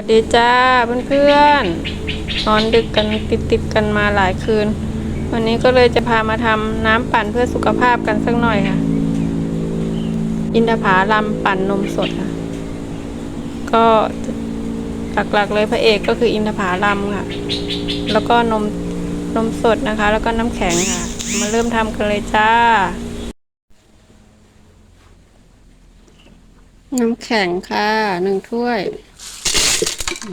วัสดีจ้าเพื่อนๆนอนดึกกันติดติดๆกันมาหลายคืน วันนี้ก็เลยจะพามาทำน้ำปั่นเพื่อสุขภาพกันสักหน่อยค่ะ อินทผาลัมปั่นนมสดค่ะ ก็หลักๆเลยพระเอกก็คืออินทผาลัมค่ะ แล้วก็นมนมสดนะคะ แล้วก็น้ำแข็งค่ะ มาเริ่มทำกันเลยจ้า น้ำแข็งค่ะหนึ่งถ้วย น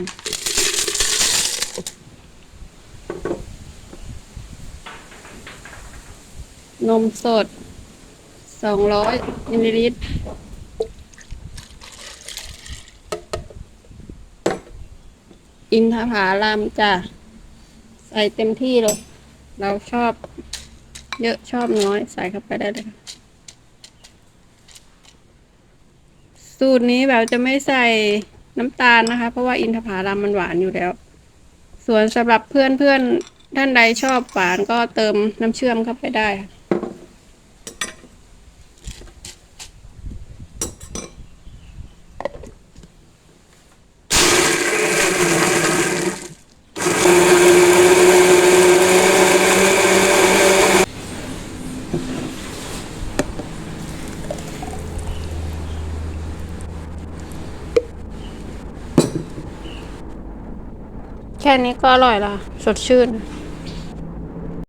มสด สองร้อยมิลลิลิตร อินทผาลัมจ้ะ ใส่เต็มที่เลย เราชอบ เยอะชอบน้อย ใส่เข้าไปได้เลย สูตรนี้แบบจะไม่ใส่ น้ำตาลนะคะ เพราะว่าอินทผลัมมันหวานอยู่แล้ว ส่วนสำหรับเพื่อนเพื่อนๆท่านใดชอบหวานก็เติมน้ำเชื่อมเข้าไปได้ค่ะ แค่นี้ก็อร่อยละสดชื่น